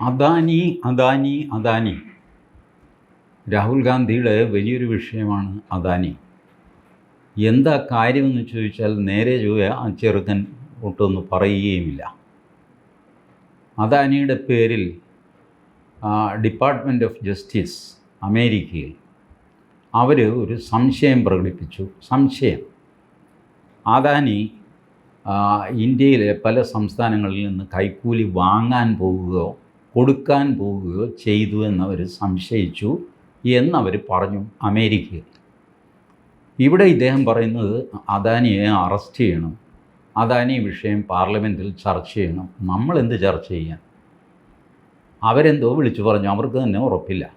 അദാനി അദാനി അദാനി. രാഹുൽ ഗാന്ധിയുടെ വലിയൊരു വിഷയമാണ് അദാനി. എന്താ കാര്യമെന്ന് ചോദിച്ചാൽ നേരെ ചൊവ്വ ആ ചെറുക്കൻ ഒട്ടൊന്നും പറയുകയുമില്ല. അദാനിയുടെ പേരിൽ ഡിപ്പാർട്ട്മെന്റ് ഓഫ് ജസ്റ്റിസ് അമേരിക്കയിൽ അവർ ഒരു സംശയം പ്രകടിപ്പിച്ചു. സംശയം. അദാനി ഇന്ത്യയിലെ പല സംസ്ഥാനങ്ങളിൽ നിന്ന് കൈക്കൂലി വാങ്ങാൻ പോവുകയോ കൊടുക്കാൻ പോവുകയോ ചെയ്തു എന്നവർ സംശയിച്ചു എന്നവർ പറഞ്ഞു അമേരിക്കയിൽ. ഇവിടെ ഇദ്ദേഹം പറയുന്നത് അദാനിയെ അറസ്റ്റ് ചെയ്യണം. അദാനി വിഷയം പാർലമെന്റിൽ ചർച്ച ചെയ്യണം. നമ്മൾ എന്ത് ചർച്ച ചെയ്യാൻ? അവരെന്തോ വിളിച്ചു പറഞ്ഞു. അവർക്ക് തന്നെ ഉറപ്പില്ല.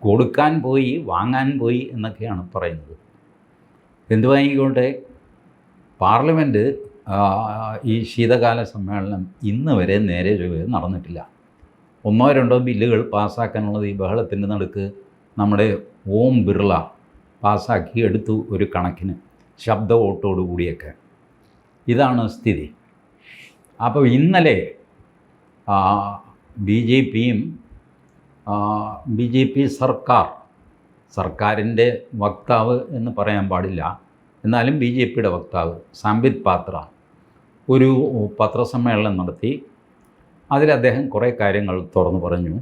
കൊടുക്കാൻ പോയി വാങ്ങാൻ പോയി എന്നൊക്കെയാണ് പറയുന്നത്. എന്തുവായിക്കോട്ടെ? പാർലമെന്റ് ആ, ഈ ശീതകാല സമ്മേളനം ഇന്ന് വരെ നേരെ ചൊവ്വേ നടന്നിട്ടില്ല. ഒന്നോ രണ്ടോ ബില്ലുകൾ പാസ്സാക്കാനുള്ളത് ഈ ബഹളത്തിന്റെ നടുക്ക് നമ്മുടെ ഓം ബിർള പാസ്സാക്കി എടുത്തു ഒരു കണക്കിന് ശബ്ദ വോട്ടോടു കൂടിയൊക്കെ. ഇതാണ് സ്ഥിതി. അപ്പോൾ ഇന്നലെ ബി ജെ പിയും ബി ജെ പി സർക്കാർ സർക്കാരിന്റെ വക്താവ് എന്ന് പറയാൻ പാടില്ല. എന്നാലും ബി ജെ പിയുടെ വക്താവ് സാംബിത് പാത്ര ഒരു പത്രസമ്മേളനം നടത്തി. അതിൽ അദ്ദേഹം കുറേ കാര്യങ്ങൾ തുറന്നു പറഞ്ഞു.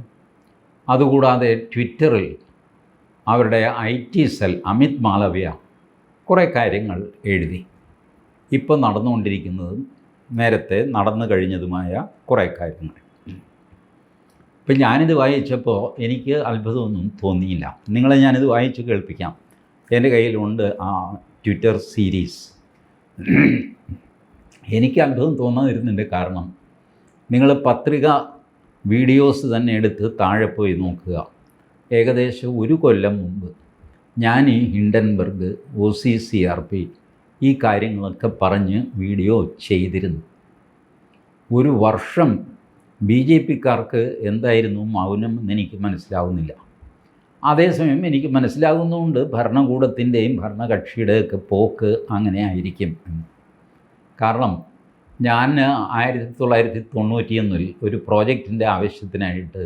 അതുകൂടാതെ ട്വിറ്ററിൽ അവരുടെ I T cell Amit Malviya കുറേ കാര്യങ്ങൾ എഴുതി. ഇപ്പോൾ നടന്നുകൊണ്ടിരിക്കുന്നതും നേരത്തെ നടന്നു കഴിഞ്ഞതുമായ കുറേ കാര്യങ്ങൾ. ഇപ്പം ഞാനിത് വായിച്ചപ്പോൾ എനിക്ക് അത്ഭുതമൊന്നും തോന്നിയില്ല. നിങ്ങളെ ഞാനിത് വായിച്ച് കേൾപ്പിക്കാം. എന്റെ കയ്യിലുണ്ട് ആ ട്വിറ്റർ സീരീസ്. എനിക്ക് അത്ഭുതം തോന്നാതിരുന്നുണ്ട് കാരണം നിങ്ങൾ പത്രിക വീഡിയോസ് തന്നെ എടുത്ത് താഴെ പോയി നോക്കുക. ഏകദേശം ഒരു കൊല്ലം മുമ്പ് ഞാൻ ഈ Hindenburg O C C R P ഈ കാര്യങ്ങളൊക്കെ പറഞ്ഞ് വീഡിയോ ചെയ്തിരുന്നു. ഒരു വർഷം ബി ജെ പിക്കാർക്ക് എന്തായിരുന്നു മൗനം എനിക്ക് മനസ്സിലാവുന്നില്ല. അതേസമയം എനിക്ക് മനസ്സിലാകുന്നതുകൊണ്ട് ഭരണകൂടത്തിന്റെയും ഭരണകക്ഷിയുടെയൊക്കെ പോക്ക് അങ്ങനെ ആയിരിക്കും കാരണം ഞാൻ ആയിരത്തി തൊള്ളായിരത്തി തൊണ്ണൂറ്റിയൊന്നിൽ ഒരു പ്രോജക്റ്റിന്റെ ആവശ്യത്തിനായിട്ട്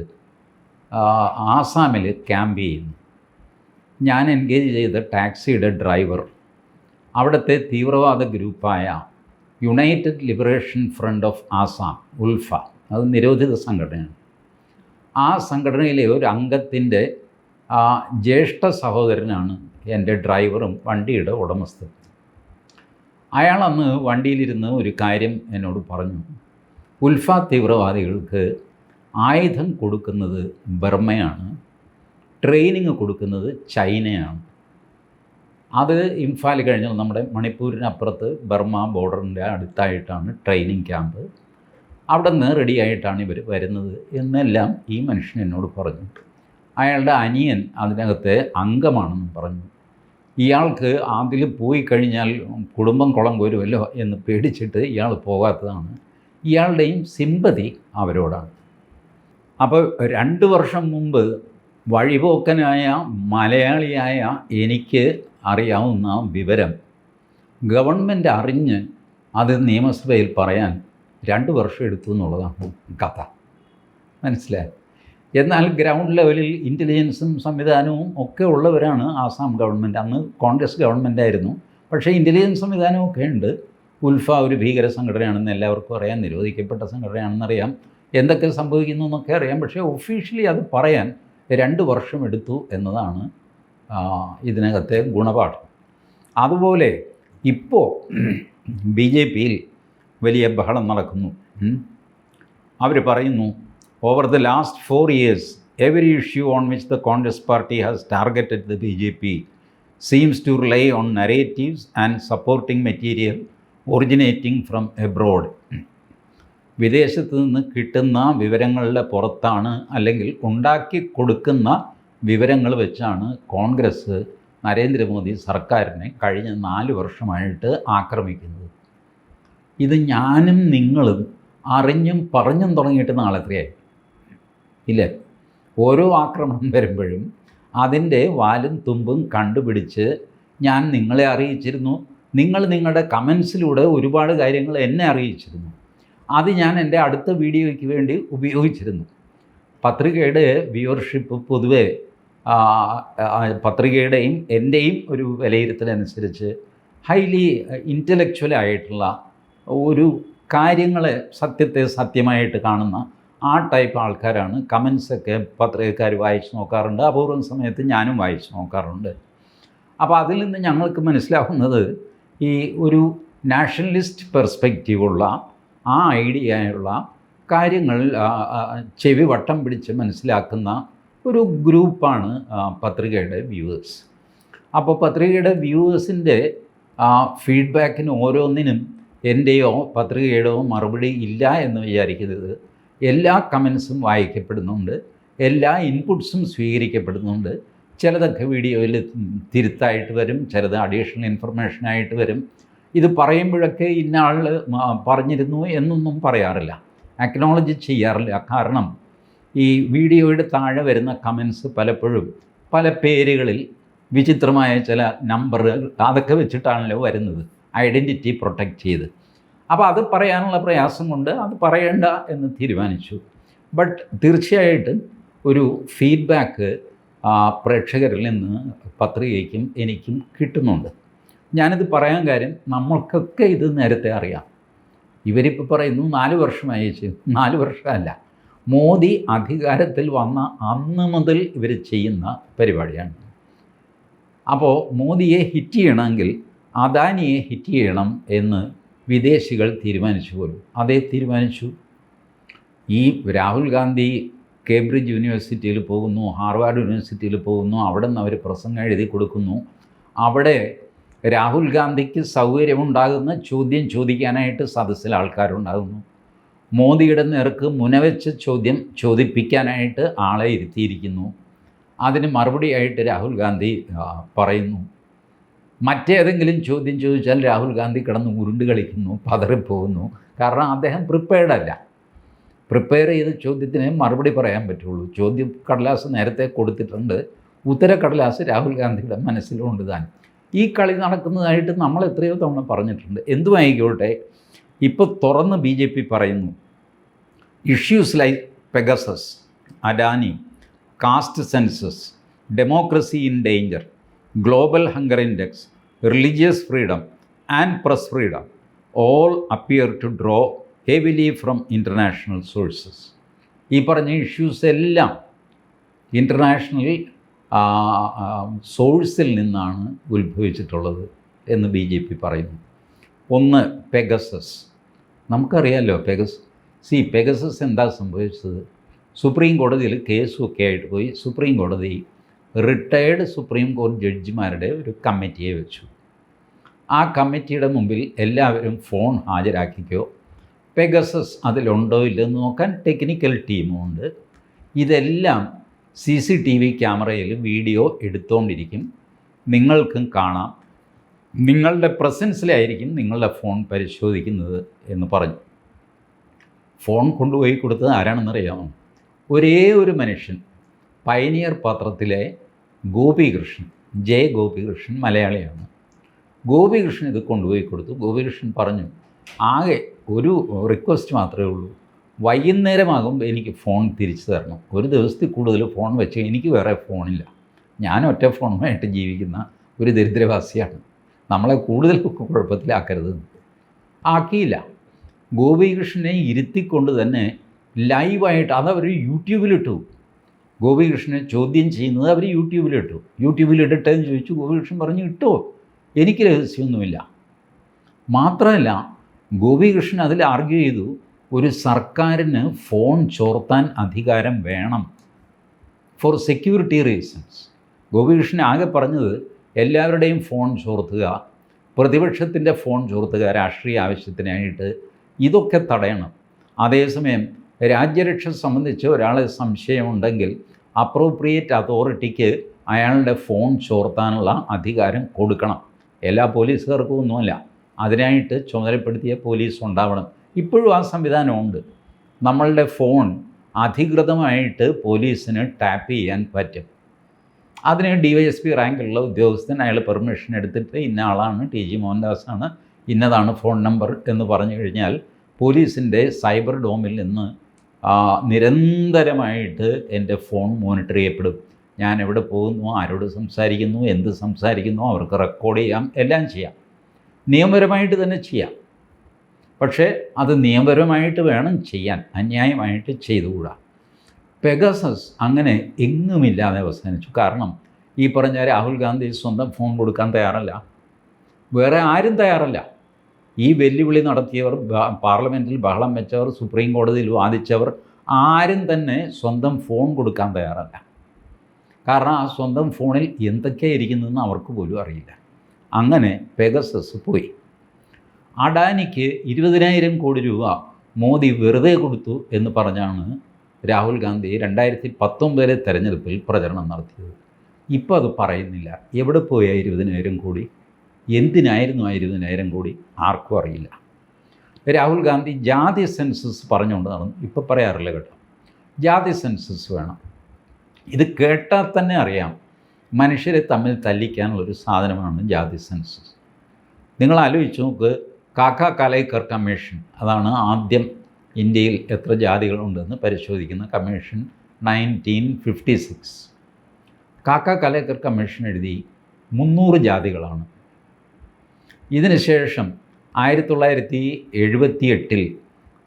ആസാമിൽ ക്യാമ്പ് ചെയ്യുന്നു. ഞാൻ എൻഗേജ് ചെയ്ത ടാക്സിയുടെ ഡ്രൈവർ അവിടുത്തെ തീവ്രവാദ ഗ്രൂപ്പായ United Liberation Front of Assam ULFA അത് നിരോധിത സംഘടനയാണ്. ആ സംഘടനയിലെ ഒരു അംഗത്തിന്റെ ജ്യേഷ്ഠ സഹോദരനാണ് എന്റെ ഡ്രൈവറും വണ്ടിയുടെ ഉടമസ്ഥൻ. അയാൾ അന്ന് വണ്ടിയിലിരുന്ന് ഒരു കാര്യം എന്നോട് പറഞ്ഞു. ഉൽഫ തീവ്രവാദികൾക്ക് ആയുധം കൊടുക്കുന്നത് ബർമ്മയാണ് ട്രെയിനിങ് കൊടുക്കുന്നത് ചൈനയാണ്. അത് ഇംഫാൽ കഴിഞ്ഞാൽ നമ്മുടെ മണിപ്പൂരിനപ്പുറത്ത് ബർമ്മ ബോർഡറിന്റെ അടുത്തായിട്ടാണ് ട്രെയിനിങ് ക്യാമ്പ് അവിടെ നിന്ന് റെഡി ആയിട്ടാണ് ഇവർ വരുന്നത് എന്നെല്ലാം ഈ മനുഷ്യൻ എന്നോട് പറഞ്ഞു. അയാളുടെ അനിയൻ അതിനകത്തെ അംഗമാണെന്നും പറഞ്ഞു. ഇയാൾക്ക് അതിൽ പോയി കഴിഞ്ഞാൽ കുടുംബം കുളം വരുമല്ലോ എന്ന് പേടിച്ചിട്ട് ഇയാൾ പോകാത്തതാണ്. ഇയാളുടെയും സിമ്പതി അവരോടാണ്. അപ്പോൾ രണ്ട് വർഷം മുമ്പ് വഴിപോക്കനായ മലയാളിയായ എനിക്ക് അറിയാവുന്ന വിവരം ഗവൺമെന്റ് അറിഞ്ഞ് അത് നിയമസഭയിൽ പറയാൻ രണ്ട് വർഷം എടുത്തു എന്നുള്ളതാണ് കഥ. മനസ്സിലായി? എന്നാൽ ഗ്രൗണ്ട് ലെവലിൽ ഇന്റലിജൻസും സംവിധാനവും ഒക്കെ ഉള്ളവരാണ് ആസാം ഗവൺമെന്റ് അന്ന് കോൺഗ്രസ് ഗവൺമെന്റ് ആയിരുന്നു. പക്ഷേ ഇന്റലിജൻസ് സംവിധാനവും ഒക്കെ ഉണ്ട്. ഉൽഫ ഒരു ഭീകര സംഘടനയാണെന്ന് എല്ലാവർക്കും അറിയാം. നിരോധിക്കപ്പെട്ട സംഘടനയാണെന്നറിയാം എന്തൊക്കെ സംഭവിക്കുന്നു എന്നൊക്കെ അറിയാം. പക്ഷേ ഒഫീഷ്യലി അത് പറയാൻ രണ്ട് വർഷം എടുത്തു എന്നതാണ് ഇതിനകത്തെ ഗുണപാഠം. അതുപോലെ ഇപ്പോൾ ബി ജെ പിയിൽ വലിയ ബഹളം നടക്കുന്നു. അവർ പറയുന്നു over the last four years every issue on which the Congress party has targeted the B J P seems to rely on narratives and supporting material originating from abroad വിദേശത്ത് നിന്ന് കിട്ടുന്ന വിവരങ്ങളുടെ പുറത്താണ് അല്ലെങ്കിൽ ഉണ്ടാക്കി കൊടുക്കുന്ന വിവരങ്ങൾ വെച്ചാണ് കോൺഗ്രസ് നരേന്ദ്രമോദി സർക്കാരിനെ കഴിഞ്ഞ നാല് വർഷമായിട്ട് ആക്രമിക്കുന്നത്. ഇത് ഞാനും നിങ്ങളും അറിഞ്ഞും പറഞ്ഞും തുടങ്ങിയിട്ട് നാളെ ഇല്ലേ? ഓരോ ആക്രമണം വരുമ്പോഴും അതിന്റെ വാലും തുമ്പും കണ്ടുപിടിച്ച് ഞാൻ നിങ്ങളെ അറിയിച്ചിരുന്നു. നിങ്ങൾ നിങ്ങളുടെ കമൻസിലൂടെ ഒരുപാട് കാര്യങ്ങൾ എന്നെ അറിയിച്ചിരുന്നു. അത് ഞാൻ എന്റെ അടുത്ത വീഡിയോയ്ക്ക് വേണ്ടി ഉപയോഗിച്ചിരുന്നു. പത്രികയുടെ വ്യൂവർഷിപ്പ് പൊതുവെ പത്രികയുടെയും എന്റെയും ഒരു വിലയിരുത്തലനുസരിച്ച് ഹൈലി ഇന്റലക്ച്വൽ ആയിട്ടുള്ള ഒരു കാര്യങ്ങളെ സത്യത്തെ സത്യമായിട്ട് കാണുന്ന ആ ടൈപ്പ് ആൾക്കാരാണ്. കമൻസൊക്കെ പത്രക്കാർ വായിച്ച് നോക്കാറുണ്ട്. അപൂർവം സമയത്ത് ഞാനും വായിച്ച് നോക്കാറുണ്ട്. അപ്പോൾ അതിൽ നിന്ന് ഞങ്ങൾക്ക് മനസ്സിലാവുന്നത് ഈ ഒരു നാഷണലിസ്റ്റ് പെർസ്പെക്റ്റീവുള്ള ആ ഐഡിയയുള്ള കാര്യങ്ങൾ ചെവി വട്ടം പിടിച്ച് മനസ്സിലാക്കുന്ന ഒരു ഗ്രൂപ്പാണ് പത്രികയുടെ വ്യൂവേഴ്സ് അപ്പോൾ പത്രികയുടെ വ്യൂവേഴ്സിന്റെ ഫീഡ്ബാക്കിന് ഓരോന്നിനും എന്റെയോ പത്രികയുടെയോ മറുപടി ഇല്ല എന്ന് വിചാരിക്കരുത്. എല്ലാ കമൻസും വായിക്കപ്പെടുന്നുണ്ട്. എല്ലാ ഇൻപുട്സും സ്വീകരിക്കപ്പെടുന്നുണ്ട്. ചിലതൊക്കെ വീഡിയോയിൽ തിരുത്തായിട്ട് വരും ചിലത് അഡീഷണൽ ഇൻഫർമേഷനായിട്ട് വരും. ഇത് പറയുമ്പോഴൊക്കെ ഇന്ന ആൾ പറഞ്ഞിരുന്നു എന്നൊന്നും പറയാറില്ല. അക്നോളജ് ചെയ്യാറില്ല. കാരണം ഈ വീഡിയോയുടെ താഴെ വരുന്ന കമൻസ് പലപ്പോഴും പല പേരുകളിൽ വിചിത്രമായ ചില നമ്പറുകൾ അതൊക്കെ വെച്ചിട്ടാണല്ലോ വരുന്നത്. ഐഡന്റിറ്റി പ്രൊട്ടക്റ്റ് ചെയ്ത്. അപ്പോൾ അത് പറയാനുള്ള പ്രയാസം കൊണ്ട് അത് പറയേണ്ട എന്ന് തീരുമാനിച്ചു. ബട്ട് തീർച്ചയായിട്ടും ഒരു ഫീഡ്ബാക്ക് പ്രേക്ഷകരിൽ നിന്ന് പത്രികയ്ക്കും എനിക്കും കിട്ടുന്നുണ്ട്. ഞാനിത് പറയാൻ കാര്യം നമ്മൾക്കൊക്കെ ഇത് നേരത്തെ അറിയാം. ഇവരിപ്പോൾ പറയുന്നു നാല് വർഷമായി ചേച്ചി. നാല് വർഷമല്ല. മോദി അധികാരത്തിൽ വന്ന അന്ന് മുതൽ ഇവർ ചെയ്യുന്ന പരിപാടിയാണ്. അപ്പോൾ മോദിയെ ഹിറ്റ് ചെയ്യണമെങ്കിൽ അദാനിയെ ഹിറ്റ് ചെയ്യണം എന്ന് വിദേശികൾ തീരുമാനിച്ചു പോലും. അതേ തീരുമാനിച്ചു. ഈ രാഹുൽ ഗാന്ധി കേംബ്രിഡ്ജ് യൂണിവേഴ്സിറ്റിയിൽ പോകുന്നു ഹാർവാർഡ് യൂണിവേഴ്സിറ്റിയിൽ പോകുന്നു അവിടെ നിന്ന് അവർ പ്രസംഗം എഴുതി കൊടുക്കുന്നു. അവിടെ രാഹുൽ ഗാന്ധിക്ക് സൗകര്യമുണ്ടാകുന്ന ചോദ്യം ചോദിക്കാനായിട്ട് സദസ്സിൽ ആൾക്കാരുണ്ടാകുന്നു. മോദിയുടെ നേർക്ക് മുനവെച്ച ചോദ്യം ചോദിപ്പിക്കാനായിട്ട് ആളെ ഇരുത്തിയിരിക്കുന്നു. അതിന് മറുപടിയായിട്ട് രാഹുൽ ഗാന്ധി പറയുന്നു. മറ്റേതെങ്കിലും ചോദ്യം ചോദിച്ചാൽ രാഹുൽ ഗാന്ധി കിടന്ന് ഉരുണ്ട് കളിക്കുന്നു പതറിപ്പോകുന്നു. കാരണം അദ്ദേഹം പ്രിപ്പയർഡ് അല്ല. പ്രിപ്പയർ ചെയ്ത ചോദ്യത്തിന് മറുപടി പറയാൻ പറ്റുള്ളൂ. ചോദ്യം കടലാസ് നേരത്തെ കൊടുത്തിട്ടുണ്ട്. ഉത്തരക്കടലാസ് രാഹുൽ ഗാന്ധിയുടെ മനസ്സിലുണ്ട് താൻ. ഈ കളി നടക്കുന്നതായിട്ട് നമ്മൾ എത്രയോ തവണ പറഞ്ഞിട്ടുണ്ട്. എന്തുമായിക്കോട്ടെ? ഇപ്പോൾ തുറന്ന് ബി ജെ പി പറയുന്നു. Issues like Pegasus Adani caste census democracy in danger global hunger index religious freedom and press freedom all appear to draw heavily from international sources ഈ പറഞ്ഞ ഇഷ്യൂസ് എല്ലാം ഇന്റർനാഷണൽ സോഴ്സിൽ നിന്നാണ് ഉത്ഭവിച്ചിട്ടുള്ളത് എന്ന് ബി ജെ പി പറയുന്നു. ഒന്ന് Pegasus നമുക്കറിയാമല്ലോ പെഗസ് C Pegasus എന്താ സംഭവിച്ചത്? സുപ്രീം കോടതിയിൽ കേസുമൊക്കെ ആയിട്ട് പോയി. സുപ്രീം കോടതി റിട്ടയേർഡ് സുപ്രീം കോടതി ജഡ്ജിമാരുടെ ഒരു കമ്മിറ്റിയെ വെച്ചു. ആ കമ്മിറ്റിയുടെ മുമ്പിൽ എല്ലാവരും ഫോൺ ഹാജരാക്കിക്കോ. പെഗസസ് അതിലുണ്ടോ ഇല്ലെന്ന് നോക്കാൻ ടെക്നിക്കൽ ടീമുമുണ്ട് ഇതെല്ലാം സി സി ടി വി ക്യാമറയിൽ വീഡിയോ എടുത്തുകൊണ്ടിരിക്കും നിങ്ങൾക്കും കാണാം. നിങ്ങളുടെ പ്രസൻസിലായിരിക്കും നിങ്ങളുടെ ഫോൺ പരിശോധിക്കുന്നത് എന്ന് പറഞ്ഞു. ഫോൺ കൊണ്ടുപോയി കൊടുത്തത് ആരാണെന്നറിയാമോ? ഒരേ ഒരു മനുഷ്യൻ പൈനിയർ പത്രത്തിലെ ഗോപികൃഷ്ണൻ ജെ ഗോപികൃഷ്ണൻ മലയാളിയാണ്. ഗോപികൃഷ്ണൻ ഇത് കൊണ്ടുപോയി കൊടുത്തു. ഗോപികൃഷ്ണൻ പറഞ്ഞു ആകെ ഒരു റിക്വസ്റ്റ് മാത്രമേ ഉള്ളൂ. വൈകുന്നേരമാകുമ്പോൾ എനിക്ക് ഫോൺ തിരിച്ചു തരണം. ഒരു ദിവസത്തിൽ കൂടുതൽ ഫോൺ വെച്ച് എനിക്ക് വേറെ ഫോണില്ല ഞാൻ ഒറ്റ ഫോണുമായിട്ട് ജീവിക്കുന്ന ഒരു ദരിദ്രവാസിയാണ്. നമ്മളെ കൂടുതൽ കുഴപ്പത്തിലാക്കരുത്. ആക്കിയില്ല. ഗോപികൃഷ്ണനെ ഇരുത്തിക്കൊണ്ട് തന്നെ ലൈവായിട്ട് അതവർ യൂട്യൂബിലിട്ടു. ഗോപികൃഷ്ണനെ ചോദ്യം ചെയ്യുന്നത് അവർ യൂട്യൂബിലിട്ടു യൂട്യൂബിലിടട്ടെ എന്ന് ചോദിച്ചു ഗോപികൃഷ്ണൻ പറഞ്ഞു ഇട്ടോ എനിക്ക് രഹസ്യമൊന്നുമില്ല. മാത്രമല്ല ഗോപികൃഷ്ണൻ അതിൽ ആർഗ്യൂ ചെയ്തു ഒരു സർക്കാരിന് ഫോൺ ചോർത്താൻ അധികാരം വേണം. ഫോർ സെക്യൂരിറ്റി റീസൺസ് ഗോപികൃഷ്ണൻ ആകെ പറഞ്ഞത് എല്ലാവരുടെയും ഫോൺ ചോർത്തുക പ്രതിപക്ഷത്തിന്റെ ഫോൺ ചോർത്തുക രാഷ്ട്രീയ ആവശ്യത്തിനായിട്ട് ഇതൊക്കെ തടയണം. അതേസമയം രാജ്യരക്ഷ സംബന്ധിച്ച് ഒരാളെ സംശയമുണ്ടെങ്കിൽ അപ്രോപ്രിയേറ്റ് അതോറിറ്റിക്ക് അയാളുടെ ഫോൺ ചോർത്താനുള്ള അധികാരം കൊടുക്കണം. എല്ലാ പോലീസുകാർക്കും ഒന്നുമല്ല. അതിനായിട്ട് ചുമതലപ്പെടുത്തിയ പോലീസ് ഉണ്ടാവണം ഇപ്പോഴും ആ സംവിധാനമുണ്ട്. നമ്മളുടെ ഫോൺ അധികൃതമായിട്ട് പോലീസിന് ടാപ്പ് ചെയ്യാൻ പറ്റും. അതിന് ഡി വൈ എസ് പി റാങ്കിലുള്ള ഉദ്യോഗസ്ഥൻ അയാൾ പെർമിഷൻ എടുത്തിട്ട് ഇന്ന ആളാണ് ടി ജി മോഹൻദാസാണ് ഇന്നതാണ് ഫോൺ നമ്പർ എന്ന് പറഞ്ഞു കഴിഞ്ഞാൽ പോലീസിന്റെ സൈബർ ഡോമിൽ നിന്ന് നിരന്തരമായിട്ട് എന്റെ ഫോൺ മോണിറ്റർ ചെയ്യപ്പെടും. ഞാൻ എവിടെ പോകുന്നു ആരോട് സംസാരിക്കുന്നു എന്ത് സംസാരിക്കുന്നു അവർക്ക് റെക്കോർഡ് ചെയ്യാം എല്ലാം ചെയ്യാം. നിയമപരമായിട്ട് തന്നെ ചെയ്യാം. പക്ഷേ അത് നിയമപരമായിട്ട് വേണം ചെയ്യാൻ അന്യായമായിട്ട് ചെയ്തുകൂടാ. പെഗസസ് അങ്ങനെ എങ്ങുമില്ലാതെ അവസാനിച്ചു. കാരണം ഈ പറഞ്ഞ രാഹുൽ ഗാന്ധി സ്വന്തം ഫോൺ കൊടുക്കാൻ തയ്യാറല്ല. വേറെ ആരും തയ്യാറല്ല. ഈ വെല്ലുവിളി നടത്തിയവർ പാർലമെന്റിൽ ബഹളം വെച്ചവർ സുപ്രീം കോടതിയിൽ വാദിച്ചവർ ആരും തന്നെ സ്വന്തം ഫോൺ കൊടുക്കാൻ തയ്യാറല്ല. കാരണം ആ സ്വന്തം ഫോണിൽ എന്തൊക്കെയാണ് ഇരിക്കുന്നതെന്ന് അവർക്ക് പോലും അറിയില്ല. അങ്ങനെ പെഗസസ് പോയി. അഡാനിക്ക് ഇരുപതിനായിരം കോടി രൂപ മോദി വെറുതെ കൊടുത്തു എന്ന് പറഞ്ഞാണ് രാഹുൽ ഗാന്ധി രണ്ടായിരത്തി പത്തൊമ്പതിലെ തെരഞ്ഞെടുപ്പിൽ പ്രചരണം നടത്തിയത്. ഇപ്പോൾ അത് പറയുന്നില്ല. എവിടെ പോയാൽ ഇരുപതിനായിരം കോടി? എന്തിനായിരുന്നു ആ ഇരുപതിനായിരം കോടി? ആർക്കും അറിയില്ല. രാഹുൽ ഗാന്ധി ജാതി സെൻസസ് പറഞ്ഞുകൊണ്ട് നടന്നു. ഇപ്പോൾ പറയാറില്ല കേട്ടോ. ജാതി സെൻസസ് വേണം. ഇത് കേട്ടാൽ തന്നെ അറിയാം. മനുഷ്യരെ തമ്മിൽ തല്ലിക്കാനുള്ളൊരു സാധനമാണ് ജാതി സെൻസസ്. നിങ്ങൾ ആലോചിച്ച് നോക്ക്. കാക്ക കലൈക്കർ കമ്മീഷൻ അതാണ് ആദ്യം ഇന്ത്യയിൽ എത്ര ജാതികളുണ്ടെന്ന് പരിശോധിക്കുന്ന കമ്മീഷൻ നയന്റീൻ ഫിഫ്റ്റി സിക്സ്. കാക്ക കലേക്കർ കമ്മീഷൻ എഴുതി മുന്നൂറ് ജാതികളാണ്. ഇതിനുശേഷം ആയിരത്തി തൊള്ളായിരത്തി എഴുപത്തി എട്ടിൽ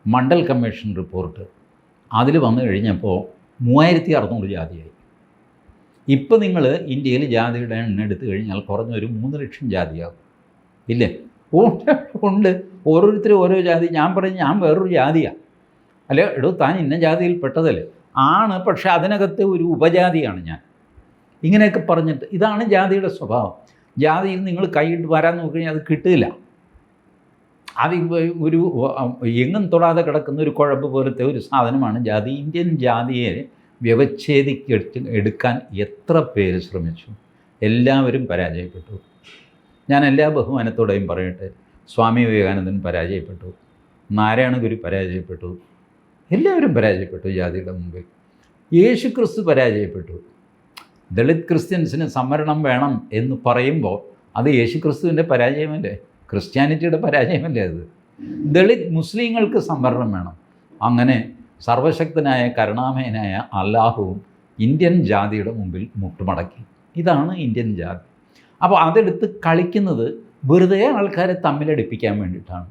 മണ്ഡൽ കമ്മീഷൻ റിപ്പോർട്ട് അതിൽ വന്നു കഴിഞ്ഞപ്പോൾ മൂവായിരത്തി അറുന്നൂറ് ജാതിയായി. ഇപ്പോൾ നിങ്ങൾ ഇന്ത്യയിൽ ജാതിയുടെ എണ്ണം എടുത്തു കഴിഞ്ഞാൽ കുറഞ്ഞൊരു മൂന്ന് ലക്ഷം ജാതിയാകും. ഇല്ലേ? ഉണ്ട്. ഓരോരുത്തരും ഓരോ ജാതി. ഞാൻ പറയും ഞാൻ വേറൊരു ജാതിയാണ് അല്ല എടോ താൻ ഇന്ന ജാതിയിൽ പെട്ടതല്ലേ? ആണ് പക്ഷെ അതിനകത്ത് ഒരു ഉപജാതിയാണ് ഞാൻ. ഇങ്ങനെയൊക്കെ പറഞ്ഞിട്ട് ഇതാണ് ജാതിയുടെ സ്വഭാവം. ജാതിയിൽ നിങ്ങൾ കൈയിട്ട് വരാൻ നോക്കിക്കഴിഞ്ഞാൽ അത് കിട്ടില്ല. അത് ഒരു എങ്ങും തൊടാതെ കിടക്കുന്ന ഒരു കുഴപ്പ് പോലത്തെ ഒരു സാധനമാണ് ജാതി. ഇന്ത്യൻ ജാതിയെ വ്യവച്ഛേദിക്കെടുത്ത് എടുക്കാൻ എത്ര പേര് ശ്രമിച്ചു? എല്ലാവരും പരാജയപ്പെട്ടു. ഞാൻ എല്ലാ ബഹുമാനത്തോടെയും പറയട്ടെ സ്വാമി വിവേകാനന്ദൻ പരാജയപ്പെട്ടു നാരായണ ഗുരു പരാജയപ്പെട്ടു എല്ലാവരും പരാജയപ്പെട്ടു ജാതിയുടെ മുമ്പിൽ. യേശുക്രിസ്തു പരാജയപ്പെട്ടു. ദളിത് ക്രിസ്ത്യൻസിന് സംവരണം വേണം എന്ന് പറയുമ്പോൾ അത് യേശു ക്രിസ്തുവിന്റെ പരാജയമല്ലേ? ക്രിസ്ത്യാനിറ്റിയുടെ പരാജയമല്ലേ അത്? ദളിത് മുസ്ലിങ്ങൾക്ക് സംവരണം വേണം. അങ്ങനെ സർവശക്തനായ കരുണാമയനായ അല്ലാഹുവും ഇന്ത്യൻ ജാതിയുടെ മുമ്പിൽ മുട്ടുമടക്കി. ഇതാണ് ഇന്ത്യൻ ജാതി. അപ്പോൾ അതെടുത്ത് കളിക്കുന്നത് വെറുതെ ആൾക്കാരെ തമ്മിലടിപ്പിക്കാൻ വേണ്ടിയിട്ടാണ്.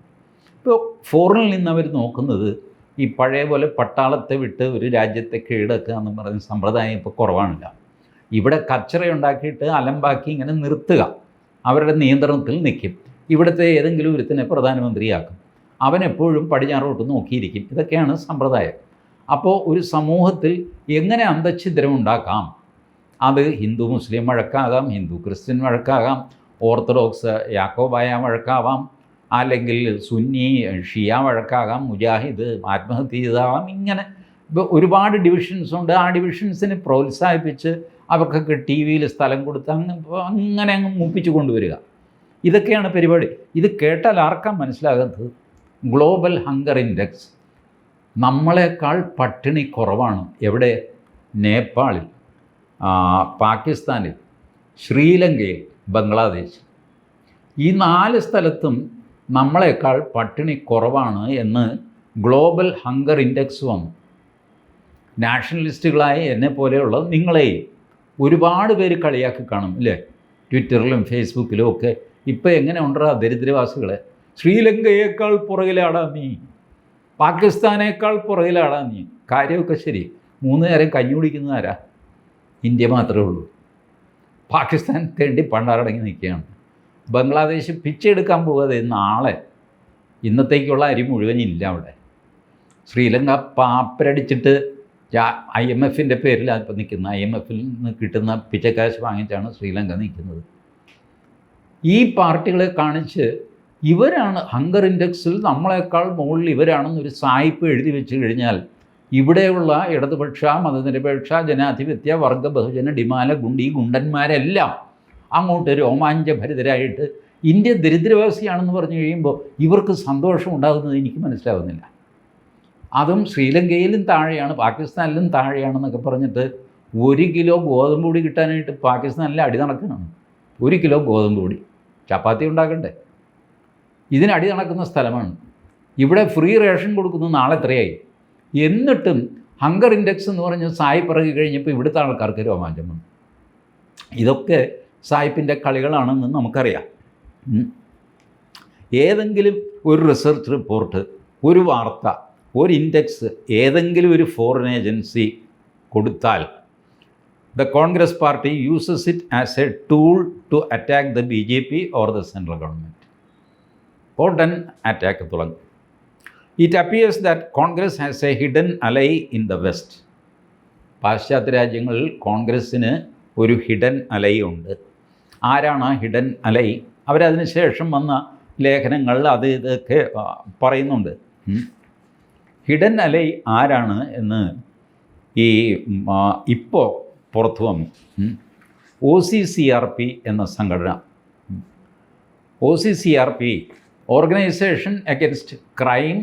ഇപ്പോൾ ഫോറിനിൽ നിന്ന് അവർ നോക്കുന്നത് ഈ പഴയ പോലെ പട്ടാളത്തെ വിട്ട് ഒരു രാജ്യത്തെ കീഴടക്കുക എന്ന് പറയുന്ന സമ്പ്രദായം ഇപ്പോൾ കുറവാണില്ല. ഇവിടെ കച്ചറയുണ്ടാക്കിയിട്ട് അലമ്പാക്കി ഇങ്ങനെ നിർത്തുക. അവരുടെ നിയന്ത്രണത്തിൽ നിൽക്കും. ഇവിടുത്തെ ഏതെങ്കിലും ഒരുത്തിനെ പ്രധാനമന്ത്രിയാക്കും. അവൻ എപ്പോഴും പടിഞ്ഞാറോട്ട് നോക്കിയിരിക്കും. ഇതൊക്കെയാണ് സമ്പ്രദായം. അപ്പോൾ ഒരു സമൂഹത്തിൽ എങ്ങനെ അന്തഛിദ്രം ഉണ്ടാക്കാം? അത് ഹിന്ദു മുസ്ലിം വഴക്കാകാം ഹിന്ദു ക്രിസ്ത്യൻ വഴക്കാകാം ഓർത്തഡോക്സ് യാക്കോബായ വഴക്കാവാം അല്ലെങ്കിൽ സുന്നി ഷിയ വഴക്കാകാം മുജാഹിദ് ആത്മഹത്യ ചെയ്താവാം ഇങ്ങനെ. ഒരുപാട് ഡിവിഷൻസ് ഉണ്ട്. ആ ഡിവിഷൻസിനെ പ്രോത്സാഹിപ്പിച്ച് അവർക്കൊക്കെ ടി വിയിൽ സ്ഥലം കൊടുത്ത് അങ്ങ് അങ്ങനെ അങ്ങ് മൂപ്പിച്ചു കൊണ്ടുവരിക. ഇതൊക്കെയാണ് പരിപാടി. ഇത് കേട്ടാൽ ആർക്കാൻ മനസ്സിലാകുന്നത് ഗ്ലോബൽ ഹങ്കർ ഇൻഡെക്സ് നമ്മളെക്കാൾ പട്ടിണി കുറവാണ്. എവിടെ? നേപ്പാളിൽ പാകിസ്ഥാനിൽ ശ്രീലങ്കയിൽ ബംഗ്ലാദേശ് ഈ നാല് സ്ഥലത്തും നമ്മളെക്കാൾ പട്ടിണി കുറവാണ് എന്ന് ഗ്ലോബൽ ഹങ്കർ ഇൻഡെക്സ് വന്നു നാഷണലിസ്റ്റുകളായ എന്നെ പോലെയുള്ള നിങ്ങളെയും ഒരുപാട് പേര് കളിയാക്കി കാണും അല്ലേ? ട്വിറ്ററിലും ഫേസ്ബുക്കിലും ഒക്കെ. ഇപ്പോൾ എങ്ങനെ ഉണ്ടോ ദരിദ്രവാസികളെ? ശ്രീലങ്കയേക്കാൾ പുറകിലാടാ നീ. പാകിസ്ഥാനേക്കാൾ പുറകിലാടാ നീ. കാര്യമൊക്കെ ശരി. മൂന്ന് നേരം കഞ്ഞി കുടിക്കുന്നതാരാ ഇന്ത്യ മാത്രമേ ഉള്ളൂ. പാകിസ്ഥാൻ തേണ്ടി പണ്ടാറടങ്ങി നിൽക്കുകയാണ്. ബംഗ്ലാദേശ് പിച്ചെടുക്കാൻ പോകാതെ നാളെ ഇന്നത്തേക്കുള്ള അരി മുഴുവൻ ഇല്ല അവിടെ. ശ്രീലങ്ക പാപ്പരടിച്ചിട്ട് ഐ എം എഫിന്റെ പേരിലാണ് ഇപ്പോൾ നിൽക്കുന്നത് ഐ എം എഫിൽ നിന്ന് കിട്ടുന്ന പിച്ചക്കാശ് വാങ്ങിച്ചാണ് ശ്രീലങ്ക നിൽക്കുന്നത്. ഈ പാർട്ടികളെ കാണിച്ച് ഇവരാണ് ഹങ്കർ ഇൻഡെക്സിൽ നമ്മളെക്കാൾ മുകളിൽ ഇവരാണെന്നൊരു സായിപ്പ് എഴുതി വെച്ച് കഴിഞ്ഞാൽ ഇവിടെയുള്ള ഇടതുപക്ഷ മതനിരപേക്ഷ ജനാധിപത്യ വർഗ ബഹുജന ഡിമാല ഗുണ്ടി ഗുണ്ടന്മാരെല്ലാം അങ്ങോട്ട് രോമാഞ്ചഭരിതരായിട്ട് ഇന്ത്യ ദരിദ്രവാസിയാണെന്ന് പറഞ്ഞു കഴിയുമ്പോൾ ഇവർക്ക് സന്തോഷം ഉണ്ടാകുന്നത് എനിക്ക് മനസ്സിലാവുന്നില്ല. അതും ശ്രീലങ്കയിലും താഴെയാണ് പാകിസ്ഥാനിലും താഴെയാണെന്നൊക്കെ പറഞ്ഞിട്ട് ഒരു കിലോ ഗോതമ്പ് പൊടി കിട്ടാനായിട്ട് പാകിസ്ഥാനിൽ അടി നടക്കുകയാണ് ഒരു കിലോ ഗോതമ്പ് പൊടി. ചപ്പാത്തി ഉണ്ടാക്കണ്ടേ? ഇതിന് അടി നടക്കുന്ന സ്ഥലമാണ്. ഇവിടെ ഫ്രീ റേഷൻ കൊടുക്കുന്നത് നാളെ എത്രയായി? എന്നിട്ടും ഹങ്കർ ഇൻഡെക്സ് എന്ന് പറഞ്ഞ് സായിപ്പ് ഇറങ്ങി കഴിഞ്ഞപ്പോൾ ഇവിടുത്തെ ആൾക്കാർക്ക് രോമാഞ്ചം വന്നു. ഇതൊക്കെ സായിപ്പിന്റെ കളികളാണെന്ന് നമുക്കറിയാം. ഏതെങ്കിലും ഒരു റിസർച്ച് റിപ്പോർട്ട് ഒരു വാർത്ത ഒരു ഇൻഡെക്സ് ഏതെങ്കിലും ഒരു ഫോറിൻ ഏജൻസി കൊടുത്താൽ the Congress party uses it as a tool to attack the B J P or the central government ഉടൻ അറ്റാക്ക് തുടങ്ങും. It appears that Congress has a hidden ally in the west പാശ്ചാത്യ രാജ്യങ്ങളിൽ കോൺഗ്രസ്സിന് ഒരു hidden അലൈ ഉണ്ട്. ആരാണ് ആ ഹിഡൻ അലൈ അവരതിന് ശേഷം വന്ന ലേഖനങ്ങൾ അത് ഇതൊക്കെ പറയുന്നുണ്ട്. ഹിഡൻ അലൈ ആരാണ് എന്ന് ഈ ഇപ്പോൾ പുറത്തു വന്നു. O C C R P എന്ന സംഘടന. O C C R P organisation against crime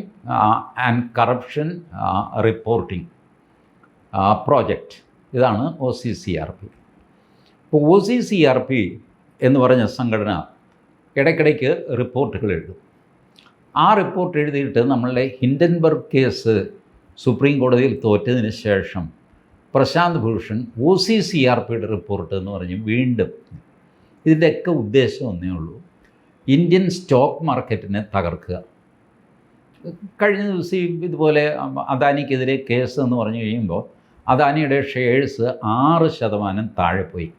and corruption reporting project. ഇതാണ് O C C R P. ഇപ്പോൾ O C C R P എന്ന് പറഞ്ഞ സംഘടന ഇടയ്ക്കിടയ്ക്ക് റിപ്പോർട്ടുകൾ എഴുതും. ആ റിപ്പോർട്ട് എഴുതിയിട്ട് നമ്മളുടെ ഹിൻഡൻബർഗ് കേസ് സുപ്രീം കോടതിയിൽ തോറ്റതിന് ശേഷം Prashant Bhushan O C C R പിയുടെ റിപ്പോർട്ട് എന്ന് പറഞ്ഞ് വീണ്ടും ഇതിന്റെയൊക്കെ ഉദ്ദേശം ഒന്നേ ഉള്ളൂ. ഇന്ത്യൻ സ്റ്റോക്ക് മാർക്കറ്റിനെ തകർക്കുക. കഴിഞ്ഞ ദിവസം ഇതുപോലെ അദാനിക്കെതിരെ കേസ് എന്ന് പറഞ്ഞു കഴിയുമ്പോൾ അദാനിയുടെ ഷെയർസ് ആറ് ശതമാനം താഴെ പോയി.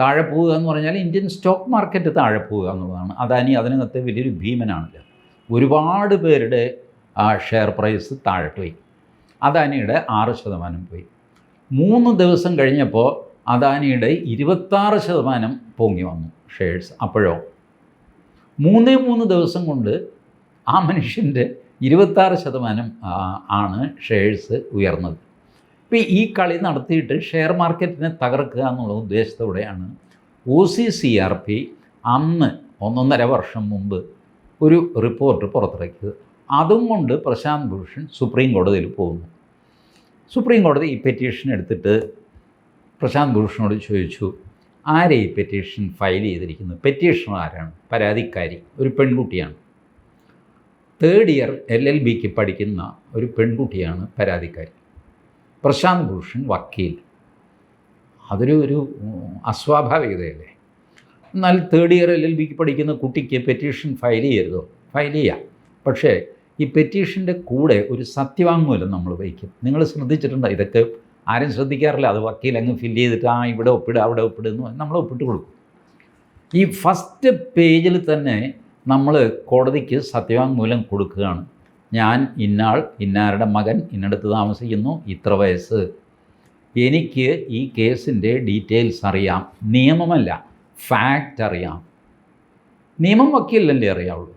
താഴെ പോവുക എന്ന് പറഞ്ഞാൽ ഇന്ത്യൻ സ്റ്റോക്ക് മാർക്കറ്റ് താഴെ പോവുക എന്നുള്ളതാണ്. അദാനി അതിനകത്ത് വലിയൊരു ഭീമനാണല്ലോ. ഒരുപാട് പേരുടെ ആ ഷെയർ പ്രൈസ് താഴെ പോയി. അദാനിയുടെ ആറ് ശതമാനം പോയി. മൂന്ന് ദിവസം കഴിഞ്ഞപ്പോൾ അദാനിയുടെ ഇരുപത്താറ് ശതമാനം പൊങ്ങി വന്നു ഷെയർസ് അപ്പോഴോ. മൂന്നേ മൂന്ന് ദിവസം കൊണ്ട് ആ മനുഷ്യന്റെ ഇരുപത്താറ് ശതമാനം ആണ് ഷെയർസ് ഉയർന്നത്. ഇപ്പോൾ ഈ കളി നടത്തിയിട്ട് ഷെയർ മാർക്കറ്റിനെ തകർക്കുക എന്നുള്ള ഉദ്ദേശത്തോടെയാണ് O C C R P അന്ന് ഒന്നൊന്നര വർഷം മുമ്പ് ഒരു റിപ്പോർട്ട് പുറത്തിറക്കിയത്. അതും കൊണ്ട് പ്രശാന്ത് ഭൂഷൺ സുപ്രീം കോടതിയിൽ പോകുന്നു. സുപ്രീം കോടതി ഈ പെറ്റീഷൻ എടുത്തിട്ട് പ്രശാന്ത് ഭൂഷണോട് ചോദിച്ചു ആരെ ഈ പെറ്റീഷൻ ഫയൽ ചെയ്തിരിക്കുന്നത് പെറ്റീഷണർ ആരാണ്? പരാതിക്കാരി ഒരു പെൺകുട്ടിയാണ്. തേർഡ് ഇയർ എൽ എൽ ബിക്ക് പഠിക്കുന്ന ഒരു പെൺകുട്ടിയാണ് പരാതിക്കാരി. പ്രശാന്ത് ഭൂഷൺ വക്കീൽ. അതൊരു ഒരു അസ്വാഭാവികതയല്ലേ? എന്നാൽ തേർഡ് ഇയർ എൽ എൽ ബിക്ക് പഠിക്കുന്ന കുട്ടിക്ക് പെറ്റീഷൻ ഫയൽ ചെയ്യരുതോ? ഫയൽ ചെയ്യാം. പക്ഷേ ഈ പെറ്റീഷന്റെ കൂടെ ഒരു സത്യവാങ്മൂലം നമ്മൾ വയ്ക്കും. നിങ്ങൾ ശ്രദ്ധിച്ചിട്ടുണ്ടോ? ഇതൊക്കെ ആരും ശ്രദ്ധിക്കാറില്ല. അത് വക്കീൽ അങ്ങ് ഫില്ല് ചെയ്തിട്ട് ആ ഇവിടെ ഒപ്പിടുക അവിടെ ഒപ്പിടുക എന്ന് നമ്മൾ ഒപ്പിട്ട് കൊടുക്കും. ഈ ഫസ്റ്റ് പേജിൽ തന്നെ നമ്മൾ കോടതിക്ക് സത്യവാങ്മൂലം കൊടുക്കുകയാണ്. ഞാൻ ഇന്നാൾ ഇന്നാരുടെ മകൻ ഇന്നടത്ത് താമസിക്കുന്നു ഇത്ര വയസ്സ്. എനിക്ക് ഈ കേസിന്റെ ഡീറ്റെയിൽസ് അറിയാം. നിയമമല്ല. ഫാക്റ്റ് അറിയാം. നിയമം വക്കീലല്ലേ അറിയാവുള്ളൂ.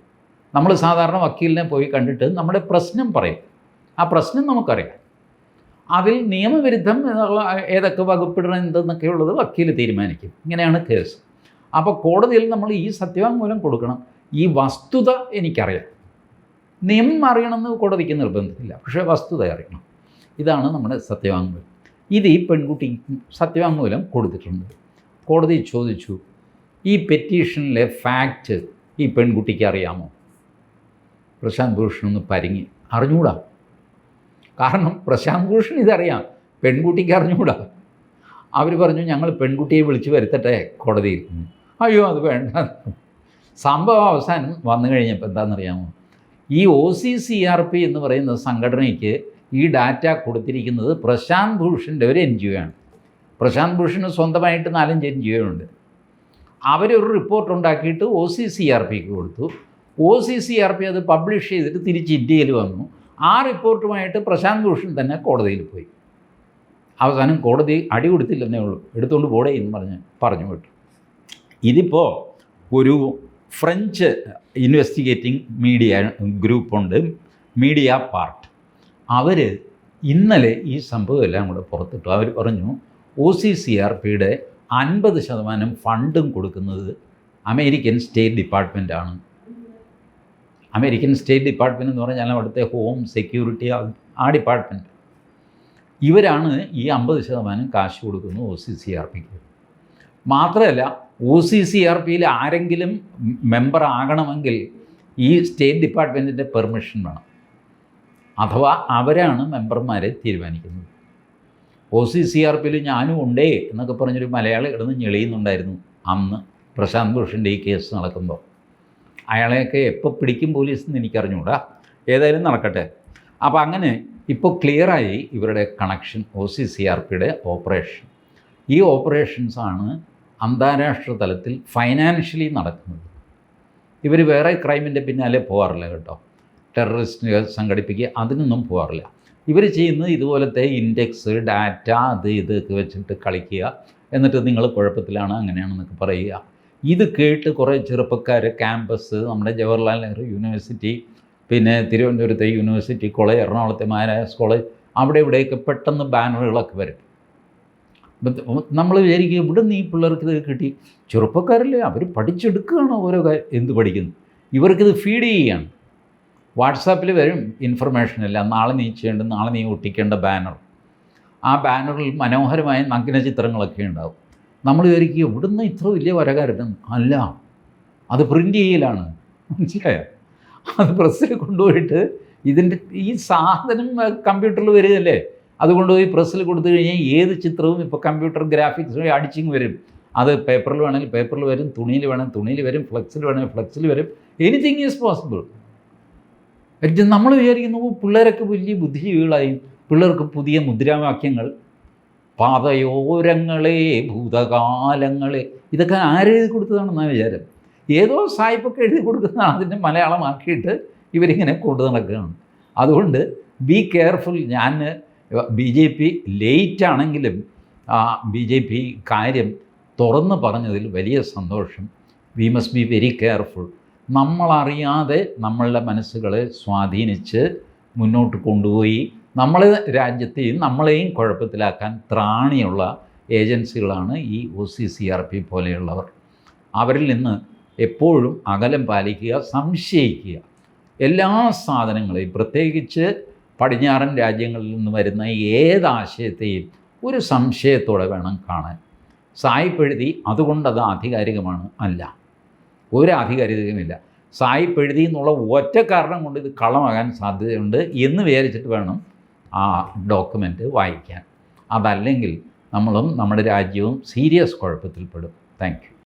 നമ്മൾ സാധാരണ വക്കീലിനെ പോയി കണ്ടിട്ട് നമ്മുടെ പ്രശ്നം പറയും. ആ പ്രശ്നം നമുക്കറിയാം. അതിൽ നിയമവിരുദ്ധം എന്നുള്ള ഏതൊക്കെ വകുപ്പിടണം എന്തെന്നൊക്കെയുള്ളത് വക്കീൽ തീരുമാനിക്കും. ഇങ്ങനെയാണ് കേസ്. അപ്പോൾ കോടതിയിൽ നമ്മൾ ഈ സത്യവാങ്മൂലം കൊടുക്കണം. ഈ വസ്തുത എനിക്കറിയാം. നിയമം അറിയണമെന്ന് കോടതിക്ക് നിർബന്ധമില്ല. പക്ഷേ വസ്തുത അറിയണം. ഇതാണ് നമ്മുടെ സത്യവാങ്മൂലം. ഇത് ഈ പെൺകുട്ടി സത്യവാങ്മൂലം കൊടുത്തിട്ടുണ്ട്. കോടതി ചോദിച്ചു ഈ പെറ്റീഷനിലെ ഫാക്റ്റ് ഈ പെൺകുട്ടിക്ക് അറിയാമോ? പ്രശാന്ത് ഭൂഷൺ ഒന്ന് പരിങ്ങി. അറിഞ്ഞൂടാ. കാരണം പ്രശാന്ത് ഭൂഷൺ ഇതറിയാം. പെൺകുട്ടിക്ക് അറിഞ്ഞൂടാ. അവർ പറഞ്ഞു ഞങ്ങൾ പെൺകുട്ടിയെ വിളിച്ച് വരുത്തട്ടെ കോടതിയിൽ. അയ്യോ അത് വേണ്ട. സംഭവം അവസാനം വന്നു കഴിഞ്ഞപ്പോൾ എന്താണെന്നറിയാമോ? ഈ O C C R P എന്ന് പറയുന്ന സംഘടനയ്ക്ക് ഈ ഡാറ്റ കൊടുത്തിരിക്കുന്നത് പ്രശാന്ത് ഭൂഷന്റെ ഒരു എൻ ജി ഒ ആണ് പ്രശാന്ത് ഭൂഷന് സ്വന്തമായിട്ട് നാലഞ്ച് എൻ ജി ഒ ഉണ്ട് അവരൊരു റിപ്പോർട്ട് ഉണ്ടാക്കിയിട്ട് ഒ സി സി ആർ പിക്ക് കൊടുത്തു. O C C R P അത് പബ്ലിഷ് ചെയ്തിട്ട് തിരിച്ച് ഇന്ത്യയിൽ വന്നു. ആ റിപ്പോർട്ടുമായിട്ട് പ്രശാന്ത് ഭൂഷൺ തന്നെ കോടതിയിൽ പോയി. അവസാനം കോടതി അടി കൊടുത്തില്ലെന്നേ ഉള്ളൂ. എടുത്തുകൊണ്ട് പോടേ എന്ന് പറഞ്ഞ് പറഞ്ഞു വിട്ടു. ഇതിപ്പോൾ ഒരു ഫ്രഞ്ച് ഇൻവെസ്റ്റിഗേറ്റിംഗ് മീഡിയ ഗ്രൂപ്പുണ്ട് മീഡിയ പാർട്ട് അവർ ഇന്നലെ ഈ സംഭവമെല്ലാം കൂടെ പുറത്തിട്ടു. അവർ പറഞ്ഞു ഒ സി സി ആർ പിയുടെ അൻപത് ശതമാനം ഫണ്ടും കൊടുക്കുന്നത് അമേരിക്കൻ സ്റ്റേറ്റ് ഡിപ്പാർട്ട്മെന്റാണ് അമേരിക്കൻ സ്റ്റേറ്റ് ഡിപ്പാർട്ട്മെന്റ് എന്ന് പറഞ്ഞാൽ അവിടുത്തെ ഹോം സെക്യൂരിറ്റി ആ ഡിപ്പാർട്ട്മെന്റ് ഇവരാണ് ഈ അമ്പത് ശതമാനം കാശ് കൊടുക്കുന്നത് ഒ സി സി ആർ പിക്ക് മാത്രമല്ല ഒ സി സി ആർ പിയിൽ ആരെങ്കിലും മെമ്പർ ആകണമെങ്കിൽ ഈ സ്റ്റേറ്റ് ഡിപ്പാർട്ട്മെന്റിന്റെ പെർമിഷൻ വേണം. അഥവാ അവരാണ് മെമ്പർമാരെ തീരുമാനിക്കുന്നത്. ഒ സി സി ആർ പിയിൽ ഞാനും ഉണ്ടേ എന്നൊക്കെ പറഞ്ഞൊരു മലയാളി കിടന്ന് ഞെളിയുന്നുണ്ടായിരുന്നു. അന്ന് പ്രശാന്ത് ഭൂഷന്റെ ഈ കേസ് നടക്കുമ്പോൾ അയാളെയൊക്കെ എപ്പോൾ പിടിക്കും പോലീസ് എന്ന് എനിക്കറിഞ്ഞൂടാ. ഏതായാലും നടക്കട്ടെ. അപ്പോൾ അങ്ങനെ ഇപ്പോൾ ക്ലിയറായി ഇവരുടെ connection O C C R പിയുടെ ഓപ്പറേഷൻ. ഈ ഓപ്പറേഷൻസാണ് അന്താരാഷ്ട്ര തലത്തിൽ ഫൈനാൻഷ്യലി നടക്കുന്നത്. ഇവർ വേറെ ക്രൈമിന്റെ പിന്നാലെ പോകാറില്ല കേട്ടോ. ടെററിസ്റ്റ് സംഘടിപ്പിക്കുക അതിനൊന്നും പോകാറില്ല. ഇവർ ചെയ്യുന്നത് ഇതുപോലത്തെ ഇൻഡെക്സ് ഡാറ്റ അത് ഇതൊക്കെ വെച്ചിട്ട് കളിക്കുക. എന്നിട്ട് നിങ്ങൾ കുഴപ്പത്തിലാണ് അങ്ങനെയാണെന്നൊക്കെ പറയുക. ഇത് കേട്ട് കുറേ ചെറുപ്പക്കാർ ക്യാമ്പസ് നമ്മുടെ ജവഹർലാൽ നെഹ്റു യൂണിവേഴ്സിറ്റി പിന്നെ തിരുവനന്തപുരത്തെ യൂണിവേഴ്സിറ്റി കോളേജ് എറണാകുളത്തെ മഹാരാജാസ് കോളേജ് അവിടെ ഇവിടെയൊക്കെ പെട്ടെന്ന് ബാനറുകളൊക്കെ വരും. നമ്മൾ വിചാരിക്കുക ഇവിടെ നിന്ന് ഈ പിള്ളേർക്ക് ഇത് കിട്ടി. ചെറുപ്പക്കാരല്ലേ അവർ പഠിച്ചെടുക്കുകയാണ് ഓരോ കാര്യം എന്ത് പഠിക്കുന്നു. ഇവർക്കിത് ഫീഡ് ചെയ്യുകയാണ്. വാട്സാപ്പിൽ വരും ഇൻഫർമേഷൻ എല്ലാം. നാളെ നീ ചെയ്യേണ്ട നാളെ നീ ഒട്ടിക്കേണ്ട ബാനർ ആ ബാനറിൽ മനോഹരമായ നഗ്ന ചിത്രങ്ങളൊക്കെ ഉണ്ടാവും. നമ്മൾ വിചാരിക്കുക ഇവിടുന്ന് ഇത്ര വലിയ വരകാരൻ? അല്ല. അത് പ്രിന്റ് ചെയ്യലാണ്. മനസ്സിലായോ? അത് പ്രസ്സിൽ കൊണ്ടുപോയിട്ട് ഇതിന്റെ ഈ സാധനം കമ്പ്യൂട്ടറിൽ വരികയല്ലേ? അത് കൊണ്ടുപോയി പ്രസ്സിൽ കൊടുത്തു കഴിഞ്ഞാൽ ഏത് ചിത്രവും ഇപ്പോൾ കമ്പ്യൂട്ടർ ഗ്രാഫിക്സ് അടിച്ചിങ് വരും. അത് പേപ്പറിൽ വേണമെങ്കിൽ പേപ്പറിൽ വരും തുണിയിൽ വേണമെങ്കിൽ തുണിയിൽ വരും ഫ്ലെക്സിൽ വേണമെങ്കിൽ ഫ്ലെക്സിൽ വരും. എനിത്തിങ് ഈസ് പോസിബിൾ നമ്മൾ വിചാരിക്കുന്നു "ഓ, പിള്ളേരൊക്കെ വലിയ ബുദ്ധിജീവികളായി. പിള്ളേർക്ക് പുതിയ മുദ്രാവാക്യങ്ങൾ. പാതയോരങ്ങളെ ഭൂതകാലങ്ങളെ. ഇതൊക്കെ ആരെഴുതി കൊടുത്തതാണെന്നാണ് വിചാരം. ഏതോ സായിപ്പൊക്കെ എഴുതി കൊടുക്കുന്നതാണ് അതിന്റെ മലയാളമാക്കിയിട്ട് ഇവരിങ്ങനെ കൊണ്ടു നടക്കുകയാണ്. അതുകൊണ്ട് ബി കെയർഫുൾ ഞാൻ ബി ജെ പി ലേറ്റ് ആണെങ്കിലും ബി ജെ പി കാര്യം തുറന്ന് പറഞ്ഞതിൽ വലിയ സന്തോഷം. We must be very careful നമ്മളറിയാതെ നമ്മളുടെ മനസ്സുകളെ സ്വാധീനിച്ച് മുന്നോട്ട് കൊണ്ടുപോയി നമ്മളെ രാജ്യത്തെയും നമ്മളെയും കുഴപ്പത്തിലാക്കാൻ ത്രാണിയുള്ള ഏജൻസികളാണ് ഈ O C C R P പോലെയുള്ളവർ. അവരിൽ നിന്ന് എപ്പോഴും അകലം പാലിക്കുക സംശയിക്കുക. എല്ലാ സാധനങ്ങളെയും പ്രത്യേകിച്ച് പടിഞ്ഞാറൻ രാജ്യങ്ങളിൽ നിന്ന് വരുന്ന ഏതാശയത്തെയും ഒരു സംശയത്തോടെ വേണം കാണാൻ. സായിപ്പെഴുതി അതുകൊണ്ടത് ആധികാരികമാണ് അല്ല. ഒരു ആധികാരികതയുമില്ല സായിപ്പെഴുതി എന്നുള്ള ഒറ്റ കാരണം കൊണ്ട് ഇത് കള്ളമാകാൻ സാധ്യതയുണ്ട് എന്ന് വിചാരിച്ചിട്ട് വേണം ആ ഡോക്യുമെന്റ് വായിക്കാൻ. അതല്ലെങ്കിൽ നമ്മളും നമ്മുടെ രാജ്യവും സീരിയസ് കുഴപ്പത്തിൽപ്പെടും. Thank you.